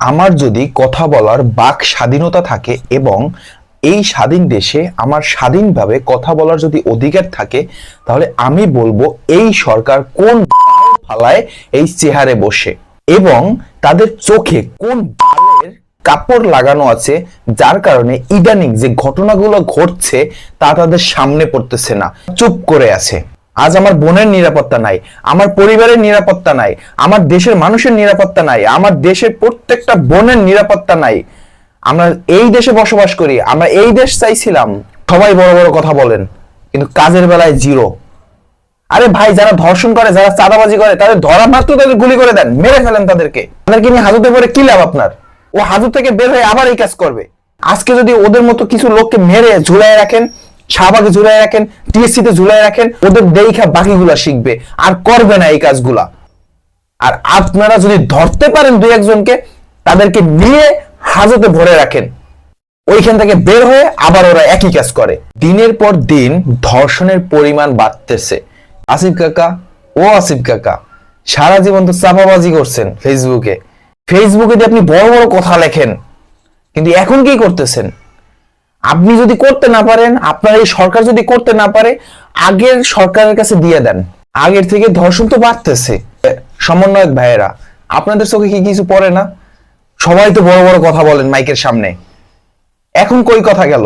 আমার যদি কথা বলার বাক স্বাধীনতা থাকে এবং এই স্বাধীন দেশে আমার স্বাধীনভাবে কথা বলার যদি অধিকার থাকে, তাহলে আমি বলব এই সরকার কোন ফালায় এই চেহারে বসে এবং তাদের চোখে কোন বালের কাপড় লাগানো আছে, যার কারণে ইদানিং যে ঘটনাগুলো ঘটছে তা তাদের সামনে পড়তেছে না, চুপ করে আছে। আজ আমার বোনের নিরাপত্তা নাই, আমার পরিবারের নিরাপত্তা নাই, আমার দেশের মানুষের নিরাপত্তা নাই, আমার দেশের প্রত্যেকটা বোনের নিরাপত্তা নাই। আমরা এই দেশে বসবাস করি, আমরা এই দেশ চাইছিলাম। সবাই বড় বড় কথা বলেন, কিন্তু কাজের বেলায় জিরো। আরে ভাই, যারা ধর্ষণ করে, যারা চাঁদাবাজি করে, তাদের ধরা মাত্র তাদের গুলি করে দেন, মেরে ফেলেন তাদেরকে। তাদেরকে নিয়ে হাজতে পরে কি লাভ আপনার? ও হাজত থেকে বের হয়ে আবার এই কাজ করবে। আজকে যদি ওদের মতো কিছু লোককে মেরে ঝুলাই রাখেন শাহবাগে ঝুলাই রাখেন টিএসসি তে ঝুলাই রাখেন, ওদের দেখা বাকিগুলা শিখবে। আর করবে না এই কাজগুলা। আর আপনারা যদি ধরতে পারেন দুই একজনকে, তাদেরকে নিয়ে হাজতে ভরে রাখেন। ওইখান থেকে বের হয়ে আবার ওরা একই কাজ করে। দিনের পর দিন ধর্ষণের পরিমাণ বাড়তেছে। আসিফ কাকা, ও আসিফ কাকা, সারা জীবন তো চাপাবাজি করছেন ফেসবুকে ফেসবুকে দিয়ে আপনি বড় বড় কথা লেখেন, কিন্তু এখন কি করতেছেন? আপনি যদি করতে না পারেন, আপনার এই সরকার যদি করতে না পারে, আগের সরকারের কাছে দিয়ে দেন। আগের থেকে ধর্ষণ তো বাড়তেছে। সমন্বয়ক ভাইয়েরা, আপনাদের চোখে কি কিছু পড়ে না? সবাই তো বড় বড় কথা বলেন মাইকের সামনে। এখন কই কথা গেল?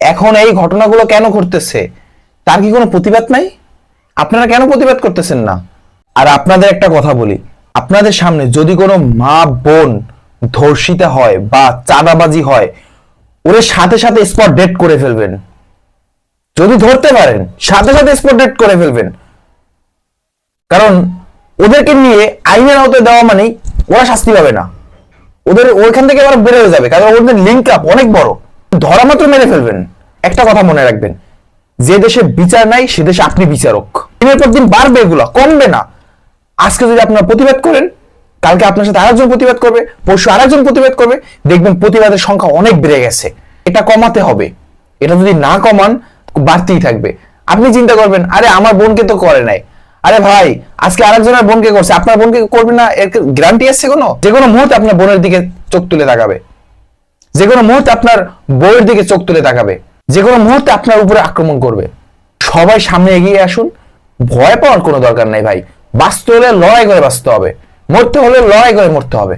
এখন এই ঘটনাগুলো কেন ঘটতেছে? তার কি কোনো প্রতিবাদ নাই? আপনারা কেন প্রতিবাদ করতেছেন না? আর আপনাদের একটা কথা বলি, আপনাদের সামনে যদি কোনো মা বোন ধর্ষিতা হয় বা চাঁদাবাজি হয় ওরে সাথে সাথে স্পট ডেট করে ফেলবেন। যদি ধরতে পারেন, সাথে সাথে স্পট ডেট করে ফেলবেন। কারণ ওদেরকে নিয়ে আইনের আওতায় দেওয়া মানেই ওরা শাস্তি পাবে না। ওদের ওইখান থেকে আবার বের হয়ে যাবে, কারণ ওদের লিঙ্ক আপ অনেক বড়। ধরা মাত্র মেরে ফেলবেন। একটা কথা মনে রাখবেন, যে দেশে বিচার নাই, সে দেশে আপনি বিচারক। দিনের পর দিন বাড়বে এগুলো, কমবে না। আজকে যদি আপনারা প্রতিবাদ করেন কালকে আপনার সাথে আরেকজন প্রতিবাদ করবে, পরশু আরেকজন প্রতিবাদ করবে, দেখবেন প্রতিবাদের সংখ্যা অনেক বেড়ে গেছে। এটা কমাতে হবে। এটা যদি না কমান বাড়তেই থাকবে। আপনি চিন্তা করবেন, আরে আমার বোনকে তো করে নাই। আরে ভাই, আজকে আরেকজনের বোনকে করছে। আপনার বোনকে করবে না, এর গ্যারান্টি আছে কোনো? যে কোনো মুহূর্তে আপনার বোনের দিকে চোখ তুলে তাকাবে। যে কোনো মুহূর্তে আপনার বউয়ের দিকে চোখ তুলে তাকাবে। যে কোনো মুহূর্তে আপনার উপরে আক্রমণ করবে। সবাই সামনে এগিয়ে আসুন। ভয় পাওয়ার কোনো দরকার নাই ভাই। বাঁচতে হলে লড়াই করে বাঁচতে হবে। মরতে হলে লড়াই করে মরতে হবে।